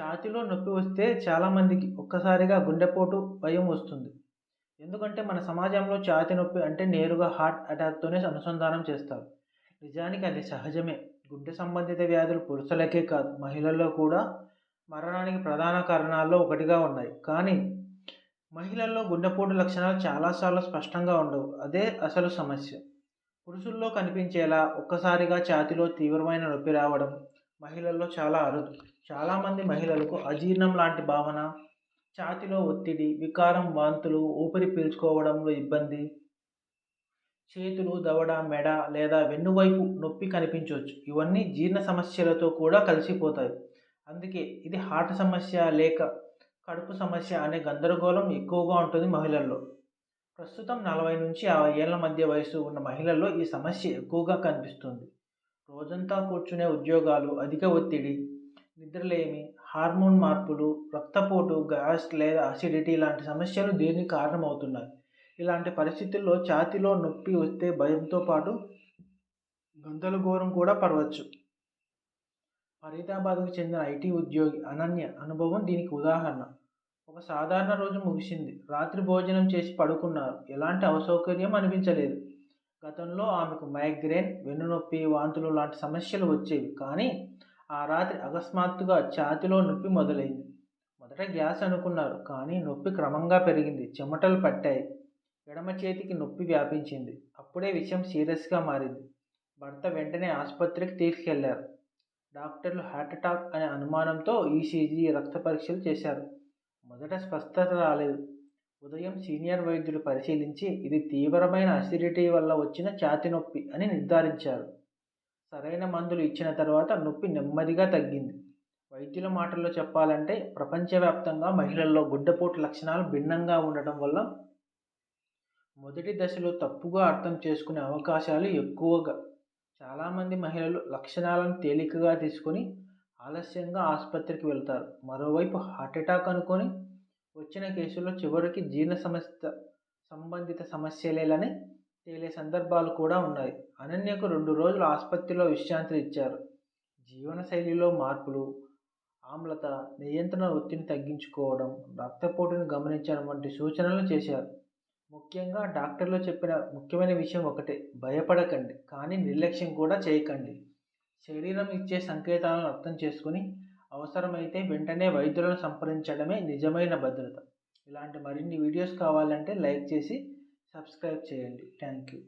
ఛాతీలో నొప్పి వస్తే చాలామందికి ఒక్కసారిగా గుండెపోటు భయం వస్తుంది. ఎందుకంటే మన సమాజంలో ఛాతీ నొప్పి అంటే నేరుగా హార్ట్ అటాక్తోనే అనుసంధానం చేస్తారు. నిజానికి అది సహజమే. గుండె సంబంధిత వ్యాధులు పురుషులకే కాదు మహిళల్లో కూడా మరణానికి ప్రధాన కారణాల్లో ఒకటిగా ఉన్నాయి. కానీ మహిళల్లో గుండెపోటు లక్షణాలు చాలాసార్లు స్పష్టంగా ఉండవు. అదే అసలు సమస్య. పురుషుల్లో కనిపించేలా ఒక్కసారిగా ఛాతీలో తీవ్రమైన నొప్పి రావడం మహిళల్లో చాలా అరుదు. చాలామంది మహిళలకు అజీర్ణం లాంటి భావన ఛాతిలో ఒత్తిడి వికారం వాంతులు ఊపిరి పీల్చుకోవడంలో ఇబ్బంది చేతులు దవడ మెడ లేదా వెన్నువైపు నొప్పి కనిపించవచ్చు. ఇవన్నీ జీర్ణ సమస్యలతో కూడా కలిసిపోతాయి. అందుకే ఇది హార్ట్ సమస్య లేక కడుపు సమస్య అనే గందరగోళం ఎక్కువగా ఉంటుంది మహిళల్లో. ప్రస్తుతం నలభై నుంచి యాభై ఏళ్ళ మధ్య వయసు ఉన్న మహిళల్లో ఈ సమస్య ఎక్కువగా కనిపిస్తుంది. రోజంతా కూర్చునే ఉద్యోగాలు అధిక ఒత్తిడి నిద్రలేమి హార్మోన్ మార్పులు రక్తపోటు గ్యాస్ లేదా అసిడిటీ లాంటి సమస్యలు దీనికి కారణమవుతున్నాయి? ఇలాంటి పరిస్థితుల్లో ఛాతీలో నొప్పి వస్తే భయంతో పాటు గందరగోళం కూడా పడవచ్చు. ఫరీదాబాద్కు చెందిన ఐటీ ఉద్యోగి అనన్య అనుభవం దీనికి ఉదాహరణ. ఒక సాధారణ రోజు ముగిసింది. రాత్రి భోజనం చేసి పడుకున్నారు. ఎలాంటి అసౌకర్యం అనిపించలేదు. గతంలో ఆమెకు మైగ్రేన్ వెన్నునొప్పి వాంతులు లాంటి సమస్యలు వచ్చేవి. కానీ ఆ రాత్రి అకస్మాత్తుగా ఛాతిలో నొప్పి మొదలైంది. మొదట గ్యాస్ అనుకున్నారు కానీ నొప్పి క్రమంగా పెరిగింది. చెమటలు పట్టాయి. ఎడమ చేతికి నొప్పి వ్యాపించింది. అప్పుడే విషయం సీరియస్గా మారింది. భర్త వెంటనే ఆసుపత్రికి తీసుకెళ్ళారు. డాక్టర్లు హార్ట్ అటాక్ అనే అనుమానంతో ఈసీజీ రక్త పరీక్షలు చేశారు. మొదట స్పష్టత రాలేదు. ఉదయం సీనియర్ వైద్యులు పరిశీలించి ఇది తీవ్రమైన అసిడిటీ వల్ల వచ్చిన ఛాతి నొప్పి అని నిర్ధారించారు. సరైన మందులు ఇచ్చిన తర్వాత నొప్పి నెమ్మదిగా తగ్గింది. వైద్యుల మాటల్లో చెప్పాలంటే ప్రపంచవ్యాప్తంగా మహిళల్లో గుడ్డపోటు లక్షణాలు భిన్నంగా ఉండటం వల్ల మొదటి దశలో తప్పుగా అర్థం చేసుకునే అవకాశాలు ఎక్కువగా చాలామంది మహిళలు లక్షణాలను తేలికగా తీసుకొని ఆలస్యంగా ఆసుపత్రికి వెళ్తారు. మరోవైపు హార్ట్ అటాక్ అనుకొని వచ్చిన కేసులో చివరికి జీర్ణ సమస్య సంబంధిత సమస్యలేలని తేలే సందర్భాలు కూడా ఉన్నాయి. అనన్యకు రెండు రోజులు ఆసుపత్రిలో విశ్రాంతి ఇచ్చారు. జీవనశైలిలో మార్పులు ఆమ్లత నియంత్రణ ఒత్తిడిని తగ్గించుకోవడం రక్తపోటును గమనించడం వంటి సూచనలు చేశారు. ముఖ్యంగా డాక్టర్లు చెప్పిన ముఖ్యమైన విషయం ఒకటే భయపడకండి. కానీ నిర్లక్ష్యం కూడా చేయకండి. శరీరం ఇచ్చే సంకేతాలను అర్థం చేసుకుని అవసరమైతే వెంటనే వైద్యులను సంప్రదించడమే నిజమైన భద్రత. ఇలాంటి మరిన్ని వీడియోస్ కావాలంటే లైక్ చేసి సబ్స్క్రైబ్ చేయండి. Thank you